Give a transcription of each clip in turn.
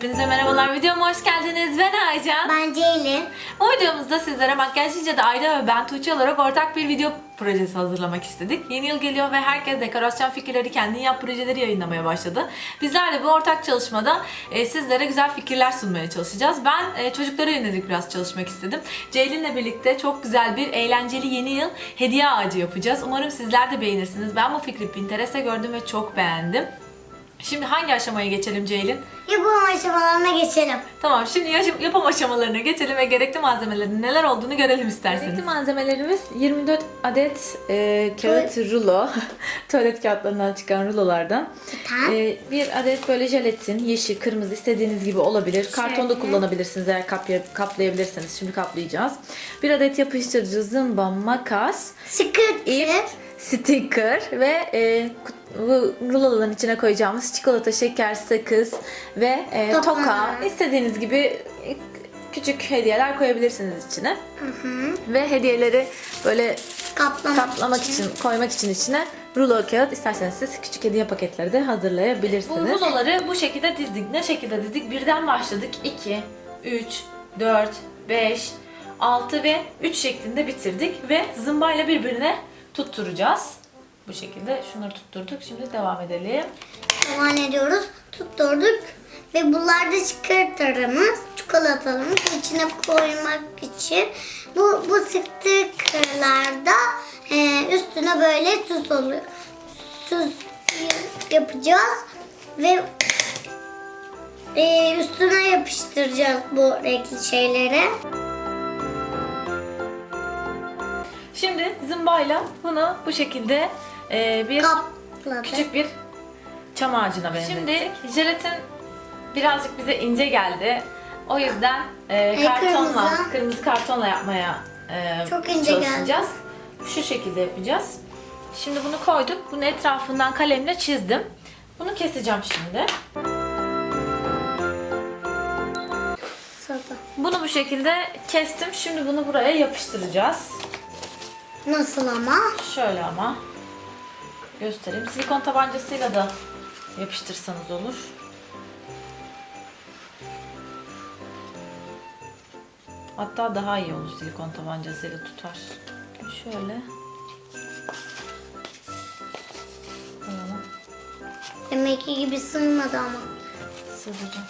Hepinize merhabalar. Videoma hoş geldiniz. Ben Aycan. Ben Ceylin. Bu videomuzda sizlere Makyajcıca da Ayda ve ben Tuğçe olarak ortak bir video projesi hazırlamak istedik. Yeni yıl geliyor ve herkes dekorasyon fikirleri, kendin yap projeleri yayınlamaya başladı. Bizler de bu ortak çalışmada e, sizlere güzel fikirler sunmaya çalışacağız. Ben e, çocuklara yönelik biraz çalışmak istedim. Ceylin'le birlikte çok güzel bir eğlenceli yeni yıl hediye ağacı yapacağız. Umarım sizler de beğenirsiniz. Ben bu fikri Pinterest'te gördüm ve çok beğendim. Şimdi hangi aşamaya geçelim Ceylin? Yapım aşamalarına geçelim. Tamam şimdi yapım aşamalarına geçelim ve gerekli malzemelerin neler olduğunu görelim isterseniz. Gerekli malzemelerimiz 24 adet e, kağıt rulo. Tuvalet kağıtlarından çıkan rulolardan. E, bir adet böyle jelatin, yeşil, kırmızı istediğiniz gibi olabilir. Karton da Şöyle. kullanabilirsiniz eğer kapya- kaplayabilirseniz. Şimdi kaplayacağız. Bir adet yapıştırıcı, zımba, makas, Sıkıntı. ip, sticker ve e, bu ruloların içine koyacağımız çikolata, şeker, sakız ve e, Toka. toka. İstediğiniz gibi e, küçük hediyeler koyabilirsiniz içine. Ve hediyeleri böyle Kaplamak, kaplamak için, koymak için içine rulo kağıt isterseniz siz küçük hediye paketleri de hazırlayabilirsiniz. Bu ruloları bu şekilde dizdik. Ne şekilde dizdik? Birden başladık. 2, 3, 4, 5, 6 ve 3 şeklinde bitirdik ve zımbayla birbirine tutturacağız. Bu şekilde şunları tutturduk. Şimdi devam edelim. Devam ediyoruz. Tutturduk. Ve bunlar da çıkartlarımız, çikolatalarımız içine koymak için. Bu, bu stickerlarda e, üstüne böyle süs oluyor. Süs yapacağız. Ve e, üstüne yapıştıracağız bu renkli şeyleri. Şimdi zımbayla bunu bu şekilde e, bir Kapladık. küçük bir çam ağacına benzettik. Şimdi jelatin birazcık bize ince geldi. O yüzden e, kartonla, kırmızı. kırmızı. kartonla yapmaya e, Çok ince çalışacağız. Şu şekilde yapacağız. Şimdi bunu koyduk. Bunu etrafından kalemle çizdim. Bunu keseceğim şimdi. Bunu bu şekilde kestim. Şimdi bunu buraya yapıştıracağız. Nasıl ama? Şöyle ama göstereyim. Silikon tabancasıyla da yapıştırsanız olur. Hatta daha iyi olur silikon tabancasıyla tutar. Şöyle. Koyalım. Demek ki gibi sığmadı ama. Sığdıracağım.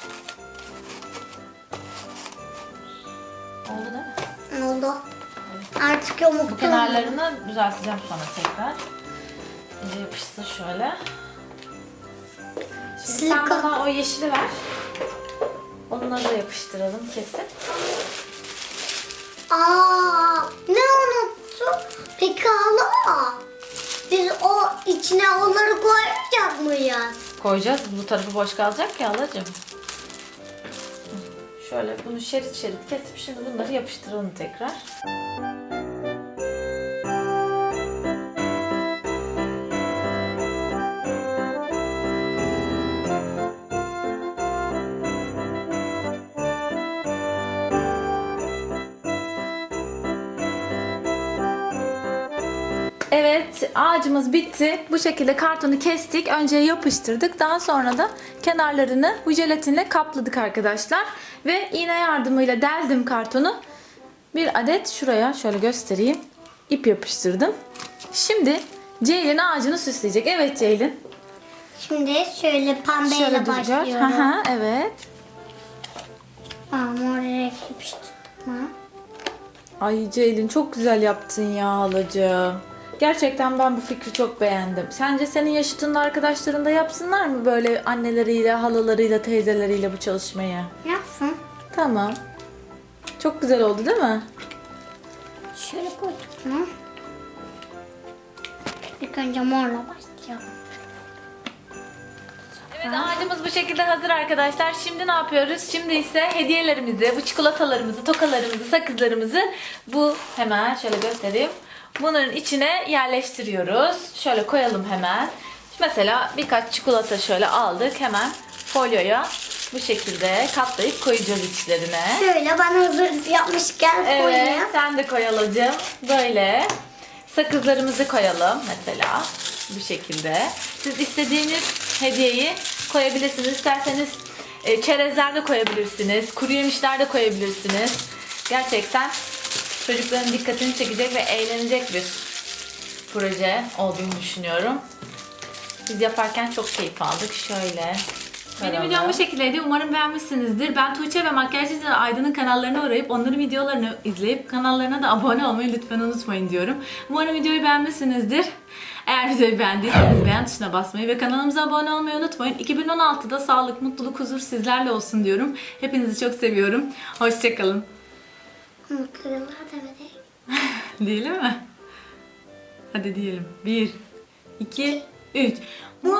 Oldu değil mi? Oldu. Artık yamuk Bu kenarlarını düzelteceğim sonra tekrar. İyice yapışsın şöyle. Şimdi sen Silikon. bana o yeşili ver. Onunla da yapıştıralım kesin. Aa, ne unuttum? Peki hala. Biz o içine onları koyacak mıyız? Koyacağız. Bu tarafı boş kalacak ya alacağım. Şöyle bunu şerit şerit kesip şimdi bunları yapıştıralım tekrar. Evet ağacımız bitti. Bu şekilde kartonu kestik. Önce yapıştırdık. Daha sonra da kenarlarını bu jelatinle kapladık arkadaşlar. Ve iğne yardımıyla deldim kartonu. Bir adet şuraya şöyle göstereyim. İp yapıştırdım. Şimdi Ceylin ağacını süsleyecek. Evet Ceylin. Şimdi şöyle pembeyle Şöyle duracak. Başlıyorum. hı, evet. Aa, mor renk? Ay Ceylin çok güzel yaptın ya halacığım. Gerçekten ben bu fikri çok beğendim. Sence senin yaşıtında arkadaşların da yapsınlar mı böyle anneleriyle, halalarıyla, teyzeleriyle bu çalışmayı? Yapsın. Tamam. Çok güzel oldu değil mi? Şöyle koyduk mu? İlk önce morla başlayalım. Evet ağacımız bu şekilde hazır arkadaşlar. Şimdi ne yapıyoruz? Şimdi ise hediyelerimizi, bu çikolatalarımızı, tokalarımızı, sakızlarımızı bu hemen şöyle göstereyim. Bunların içine yerleştiriyoruz. Şöyle koyalım hemen. Mesela birkaç çikolata şöyle aldık. Hemen folyoya bu şekilde katlayıp koyacağız içlerine. Şöyle ben hazır yapmışken Evet, koyayım. sen de koy. Böyle. Sakızlarımızı koyalım mesela. Bu şekilde. Siz istediğiniz hediyeyi koyabilirsiniz. İsterseniz e, çerezler de koyabilirsiniz. Kuru yemişler de koyabilirsiniz. Gerçekten çocukların dikkatini çekecek ve eğlenecek bir proje olduğunu düşünüyorum. Biz yaparken çok keyif aldık. Şöyle benim videom bu şekildeydi. Umarım beğenmişsinizdir. Ben Tuğçe ve Makyajcı Aydın'ın kanallarına uğrayıp onların videolarını izleyip kanallarına da abone olmayı lütfen unutmayın diyorum. Umarım videoyu beğenmişsinizdir. Eğer videoyu beğendiyseniz beğen tuşuna basmayı ve kanalımıza abone olmayı unutmayın. 2016'da sağlık, mutluluk, huzur sizlerle olsun diyorum. Hepinizi çok seviyorum. Hoşçakalın. Yıllar demedik. Diyelim mi? Hadi diyelim. 1, 2, 3. Mutlu